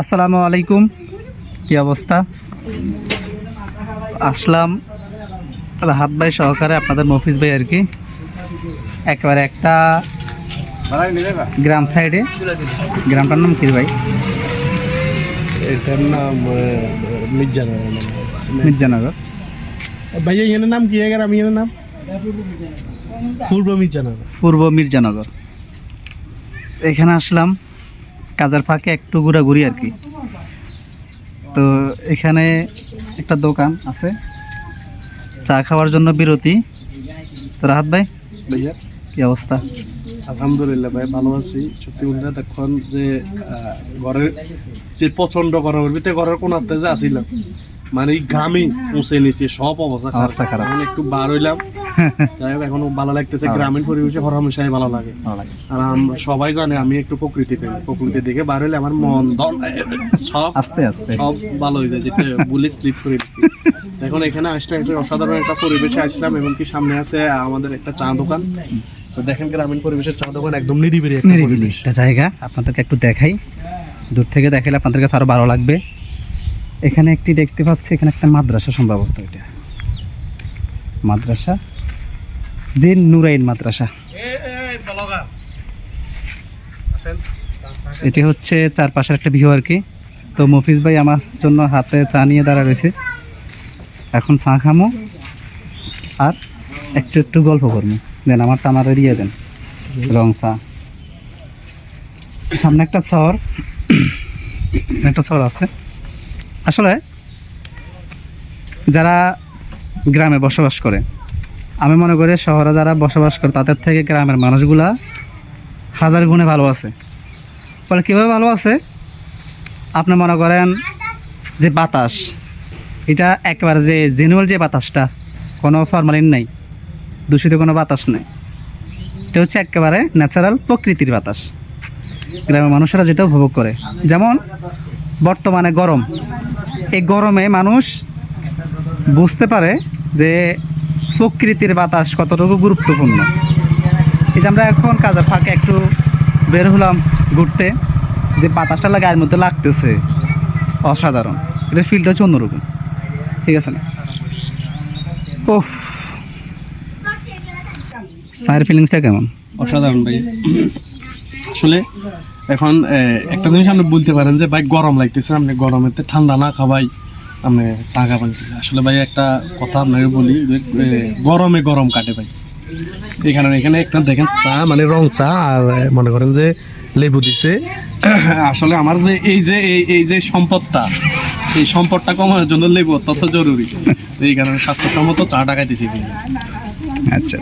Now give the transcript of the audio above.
আসসালামু আলাইকুম। কি অবস্থা? আসলাম। হাত ভাই সহকারে আপনাদের মফিজ ভাই আর কি। একেবারে একটা গ্রাম সাইডে। গ্রামটার নাম কি ভাই? এটার নাম মির্জানগর। মির্জানগর। ভাইয়া এখানে নাম কি? আমি এখানে নাম? পূর্ব মির্জানগর। পূর্ব মির্জানগর। এখানে আসলাম। কাজের ফাঁকে একটু ঘোরাঘুরি আর কি। তো এখানে একটা দোকান আছে। চা খাওয়ার জন্য বিরতি। তো রাহাত ভাই ভাইয়া। কি অবস্থা? আলহামদুলিল্লাহ ভাই ভালো আছি। সত্যি বলতে দেখুন যে ঘরের যে প্রচণ্ড গরমের ভিতরে ঘরের কোনাতে যে আসিলাম মানে ঘামে পৌঁছে নিচে সব অবস্থা খারাপ। একটু বার হইলাম। যাই হোক এখন ভালো লাগতেছে গ্রামীণ পরিবেশে হরহামেশাই ভালো লাগে। ভালো লাগে। আর সবাই জানে আমি একটু প্রকৃতি প্রেমী। প্রকৃতি দেখে বার আমার মন ধন সব আস্তে আস্তে। সব ভালো হয়ে যায় যেটা বলে স্লিপ করে দিচ্ছি এখন এখানে আসলে একটা অসাধারণ একটা পরিবেশে আসলাম এমনকি সামনে আছে আমাদের একটা চা দোকান। তো দেখেন গ্রামীণ পরিবেশের চা দোকান একদম নিরিবিলি নিরিবিলি একটা জায়গা আপনাদেরকে একটু দেখাই। দূর থেকে দেখাইলে আপনাদের কাছে আরও ভালো লাগবে। এখানে একটি দেখতে পাচ্ছি এখানে একটা মাদ্রাসা সম্ভবত এটা। মাদ্রাসা জিন নুরাইন মাদ্রাসা। এটি হচ্ছে চারপাশের একটা ভিউ আর কি। তো মফিজ ভাই আমার জন্য হাতে চা নিয়ে দাঁড়া রয়েছে। এখন চা খামো আর একটু একটু গল্প করব। দেন আমার দিয়ে দেন। রং চা। সামনে একটা শহর। একটা শহর আছে। আসলে যারা গ্রামে বসবাস করে আমি মনে করি শহরে যারা বসবাস করে, তাদের থেকে গ্রামের মানুষগুলা হাজার গুণে ভালো আছে। ফলে কীভাবে ভালো আছে? আপনি মনে করেন যে বাতাস, এটা একেবারে যে জেনুয়াল যে বাতাসটা, কোনো ফরমালিন নাই, দূষিত কোনো বাতাস নেই। এটা হচ্ছে একেবারে ন্যাচারাল প্রকৃতির বাতাস। গ্রামের মানুষেরা যেটা উপভোগ করে। যেমন বর্তমানে গরম। এই গরমে মানুষ বুঝতে পারে যে প্রকৃতির বাতাস কতটুকু গুরুত্বপূর্ণ? এই যে আমরা এখন কাজের ফাঁকে একটু বের হলাম ঘুরতে, যে বাতাসটা গায়ের মধ্যে লাগতেছে। অসাধারণ। এটা ফিল্ডটা হচ্ছে অন্যরকম। ঠিক আছে না? ওফ সাইড ফিলিংসটা কেমন? অসাধারণ ভাই। আসলে এখন একটা জিনিস আপনি বলতে পারেন যে, ভাই, গরম লাগতেছে। আপনি গরমেতে ঠান্ডা না খাওয়াই চা খাবেন কি? আসলে ভাই, একটা কথা আপনাকে বলি গরমে গরম কাটে ভাই। এখানে এখানে একটা দেখেন চা মানে রং চা, আর মনে করেন যে লেবু দিছে। আসলে আমার যে এই যে এই যে সম্পদটা, এই সম্পদটা কমানোর জন্য লেবু অত্যন্ত জরুরি। এই কারণে স্বাস্থ্যসম্মত চা টাকা টাকাইতেছি আচ্ছা